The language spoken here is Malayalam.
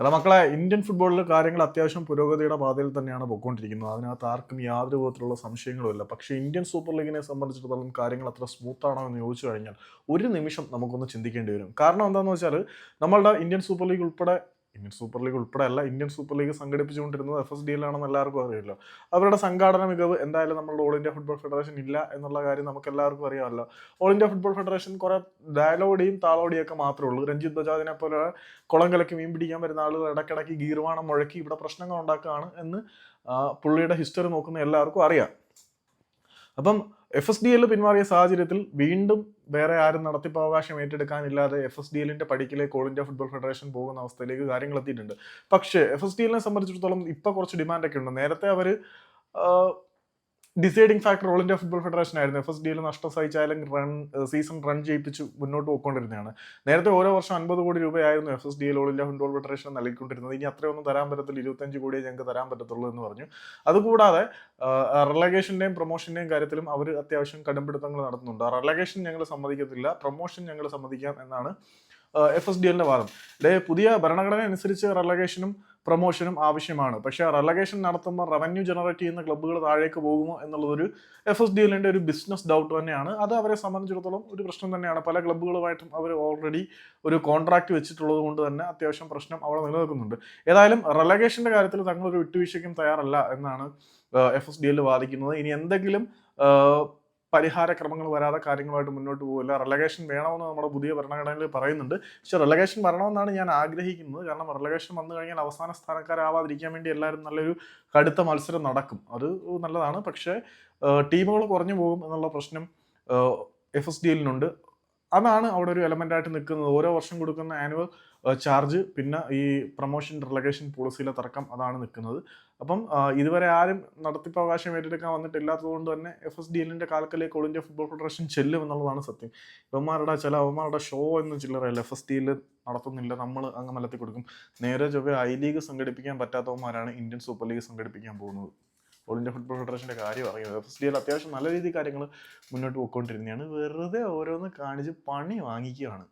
അല്ല മക്കളെ ഇന്ത്യൻ ഫുട്ബോളിലെ കാര്യങ്ങൾ അത്യാവശ്യം പുരോഗതിയുടെ പാതയിൽ തന്നെയാണ് പോയിക്കൊണ്ടിരിക്കുന്നത് അതിനകത്ത് ആർക്കും യാതൊരു വിധത്തിലുള്ള സംശയങ്ങളുമില്ല പക്ഷേ ഇന്ത്യൻ സൂപ്പർ ലീഗിനെ സംബന്ധിച്ചിടത്തോളം കാര്യങ്ങൾ അത്ര സ്മൂത്ത് ആണോ എന്ന് ചോദിച്ചു കഴിഞ്ഞാൽ ഒരു നിമിഷം നമുക്കൊന്ന് ചിന്തിക്കേണ്ടി വരും. കാരണം എന്താണെന്ന് വെച്ചാൽ നമ്മളുടെ ഇന്ത്യൻ സൂപ്പർ ലീഗ് ഉൾപ്പെടെ ഇന്ത്യൻ സൂപ്പർ ലീഗ് ഉൾപ്പെടെ അല്ല ഇന്ത്യൻ സൂപ്പർ ലീഗ് സംഘടിപ്പിച്ചുകൊണ്ടിരുന്നത് എഫ് എസ് ഡി എല്ലാണെന്ന് എല്ലാവർക്കും അറിയാമല്ലോ. അവരുടെ സംഘാടന മികവ് എന്തായാലും നമ്മളുടെ ഓൾ ഇന്ത്യ ഫുട്ബോൾ ഫെഡറേഷൻ ഇല്ല എന്നുള്ള കാര്യം നമുക്ക് എല്ലാവർക്കും അറിയാമല്ലോ. ഓൾ ഇന്ത്യ ഫുട്ബോൾ ഫെഡറേഷൻ കുറെ ഡയലോഡിയും താളോടിയും ഒക്കെ മാത്രമേ ഉള്ളൂ. രഞ്ജിത്ത് ബജാജിനെ പോലെ കുളം കലക്കി മീൻ പിടിക്കാൻ വരുന്ന ആളുകൾ ഇടയ്ക്കിടയ്ക്ക് ഗീർവാണം മുഴക്കി ഇവിടെ പ്രശ്നങ്ങൾ ഉണ്ടാക്കുകയാണ് എന്ന് പുള്ളിയുടെ ഹിസ്റ്ററി നോക്കുന്ന എല്ലാവർക്കും അറിയാം. അപ്പം എഫ് എസ് ഡി എൽ പിന്മാറിയ സാഹചര്യത്തിൽ വീണ്ടും വേറെ ആരും നടത്തിപ്പവകാശം ഏറ്റെടുക്കാനില്ലാതെ എഫ് എസ് ഡി എല്ലിന്റെ പടിക്കിലേക്ക് ഓൾ ഇന്ത്യ ഫുട്ബോൾ ഫെഡറേഷൻ പോകുന്ന അവസ്ഥയിലേക്ക് കാര്യങ്ങൾ എത്തിയിട്ടുണ്ട്. പക്ഷേ എഫ് എസ് ഡി എല്ലിനെ സംബന്ധിച്ചിടത്തോളം ഇപ്പൊ കുറച്ച് ഡിമാൻഡൊക്കെ ഉണ്ട്. നേരത്തെ അവർ deciding factor all India football federation ആയിരുന്നു. എഫ് എസ് ഡിയിൽ നഷ്ടം സഹിച്ചാലും റൺ സീസൺ റൺ ചെയ്യിപ്പിച്ച് മുന്നോട്ട് പോയിക്കൊണ്ടിരുന്നതാണ്. നേരത്തെ ഓരോ വർഷം അൻപത് കോടി രൂപയായിരുന്നു എഫ് എസ് ഡിയിൽ ഓൾ ഇന്ത്യ ഫുട്ബോൾ ഫെഡറേഷൻ നൽകിക്കൊണ്ടിരുന്നത്. ഇനി അത്രയൊന്നും തരാൻ പറ്റത്തില്ല. ഇരുപത്തഞ്ച് കോടിയേ ഞങ്ങൾക്ക് തരാൻ പറ്റത്തുള്ളൂ എന്ന് പറഞ്ഞു. അതുകൂടാതെ റിലഗേഷന്റെയും പ്രൊമോഷന്റെയും കാര്യത്തിലും അവർ അത്യാവശ്യം കടുംപിടുത്തങ്ങൾ നടത്തുന്നുണ്ട്. റിലഗേഷൻ ഞങ്ങൾ സമ്മതിക്കത്തില്ല. പ്രൊമോഷൻ ഞങ്ങൾ സമ്മതിക്കാം എന്നാണ് എഫ് എസ് ഡി എല്ലിന്റെ വാദം പുതിയ ഭരണഘടന അനുസരിച്ച് റെലഗേഷനും പ്രൊമോഷനും ആവശ്യമാണ്. പക്ഷേ റെലഗേഷൻ നടത്തുമ്പോൾ റവന്യൂ ജനറേറ്റ് ചെയ്യുന്ന ക്ലബ്ബുകൾ താഴേക്ക് പോകുമോ എന്നുള്ളതൊരു എഫ് എസ് ഡി എല്ലിന്റെ ഒരു ബിസിനസ് ഡൗട്ട് തന്നെയാണ്. അത് അവരെ സംബന്ധിച്ചിടത്തോളം ഒരു പ്രശ്നം തന്നെയാണ്. പല ക്ലബ്ബുകളുമായിട്ടും അവർ ഓൾറെഡി ഒരു കോൺട്രാക്ട് വെച്ചിട്ടുള്ളത് കൊണ്ട് തന്നെ അത്യാവശ്യം പ്രശ്നം അവിടെ നിലനിൽക്കുന്നുണ്ട്. ഏതായാലും റെലഗേഷന്റെ കാര്യത്തിൽ തങ്ങളൊരു വിട്ടുവീഴ്ചയ്ക്കും തയ്യാറല്ല എന്നാണ് എഫ് എസ് ഡി എൽ വാദിക്കുന്നത്. ഇനി എന്തെങ്കിലും ആ, പരിഹാരക്രമങ്ങൾ വരാതെ കാര്യങ്ങളുമായിട്ട് മുന്നോട്ട് പോകില്ല റെലഗേഷൻ വേണമെന്ന് നമ്മുടെ പുതിയ ഭരണഘടനയിൽ പറയുന്നുണ്ട്. പക്ഷെ റെലഗേഷൻ വരണമെന്നാണ് ഞാൻ ആഗ്രഹിക്കുന്നത്. കാരണം റെലഗേഷൻ വന്നു കഴിഞ്ഞാൽ അവസാന സ്ഥാനക്കാരാവാതിരിക്കാൻ വേണ്ടി എല്ലാവരും നല്ലൊരു കടുത്ത മത്സരം നടക്കും. അത് നല്ലതാണ്. പക്ഷേ ടീമുകൾ കുറഞ്ഞു പോകും എന്നുള്ള പ്രശ്നം എഫ് എസ് ഡി എല്ലിനുണ്ട് അതാണ് അവിടെ ഒരു എലമെന്റ് ആയിട്ട് നിൽക്കുന്നത്. ഓരോ വർഷം കൊടുക്കുന്ന ആനുവൽ ചാർജ് പിന്നെ ഈ പ്രൊമോഷൻ റിലഗേഷൻ പോളിസിയിലെ തർക്കം അതാണ് നിൽക്കുന്നത്. അപ്പം ഇതുവരെ ആരും നടത്തിപ്പവകാശം ഏറ്റെടുക്കാൻ വന്നിട്ടില്ലാത്തത് കൊണ്ട് തന്നെ എഫ് എസ് ഡി എല്ലിന്റെ കാലക്കലേക്ക് ഓൾ ഇന്ത്യ ഫുട്ബോൾ ഫെഡറേഷൻ ചെല്ലും എന്നുള്ളതാണ് സത്യം. ഇവന്മാരുടെ ചില അവന്മാരുടെ ഷോ എന്ന് ചില്ലറയല്ല എഫ് എസ് ഡി എല്ലിൽ നടത്തുന്നില്ല. നമ്മൾ അങ്ങ് മലത്തി കൊടുക്കും നേരെ ചൊവ്വേ ഐ ലീഗ് സംഘടിപ്പിക്കാൻ പറ്റാത്തവന്മാരാണ് ഇന്ത്യൻ സൂപ്പർ ലീഗ് സംഘടിപ്പിക്കാൻ പോകുന്നത്. ഓൾ ഇന്ത്യ ഫുട്ബോൾ ഫെഡറേഷന്റെ കാര്യം അറിയുന്നത്. എഫ് എസ് ഡി എൽ അത്യാവശ്യം നല്ല രീതിയിൽ കാര്യങ്ങൾ മുന്നോട്ട് പോയിക്കൊണ്ടിരുന്നതാണ്. വെറുതെ ഓരോന്ന് കാണിച്ച് പണി വാങ്ങിക്കുകയാണ്.